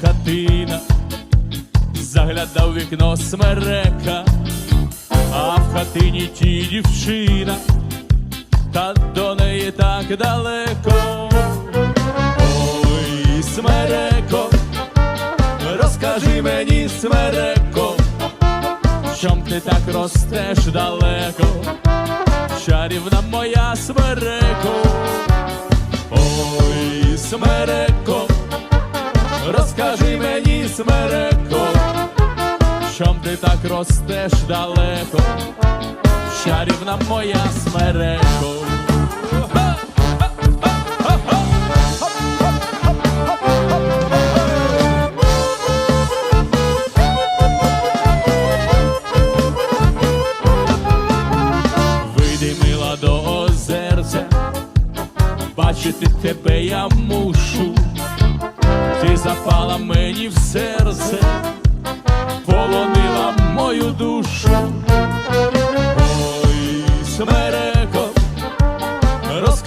Хатина, заглядав вікно смерека, а в хатині ті дівчина, та до неї так далеко. Ой, смереко, розкажи мені, смереко, чом ти так ростеш далеко, чарівна моя смереко. Ой, смереко, розкажи мені, смереко, ростеш далеко, чарівна моя смереко. Вийди, мила, до озерця, бачити тебе я мушу, ти запала мені в серце,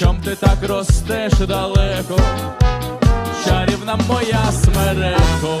чом ти так ростеш далеко, чарівна моя смереко.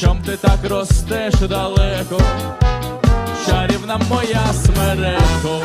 чом ти так ростеш далеко, чарівна моя смереко.